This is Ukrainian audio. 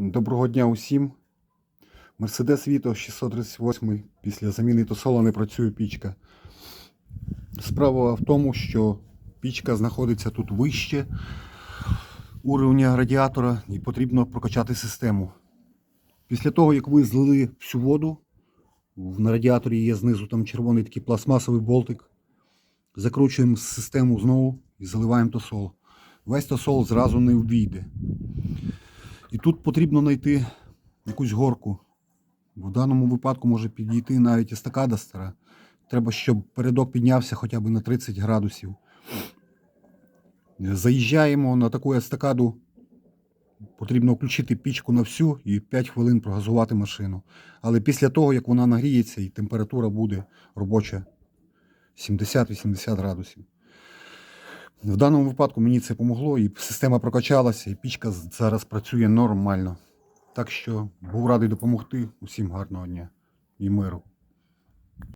Доброго дня усім. Мерседес Віто 638 після заміни тосола не працює пічка. Справа в тому, що пічка знаходиться тут вище уровня радіатора і потрібно прокачати систему. Після того, як ви злили всю воду, на радіаторі є знизу там червоний такий пластмасовий болтик. Закручуємо систему знову і заливаємо тосол. Весь тосол зразу не ввійде. І тут потрібно знайти якусь горку. В даному випадку може підійти навіть естакада стара. Треба, щоб передок піднявся хоча б на 30 градусів. Заїжджаємо на таку естакаду. Потрібно включити пічку на всю і 5 хвилин прогазувати машину. Але після того, як вона нагріється і температура буде робоча 70-80 градусів. В даному випадку мені це помогло, і система прокачалася, і пічка зараз працює нормально. Так що був радий допомогти. Усім гарного дня і миру.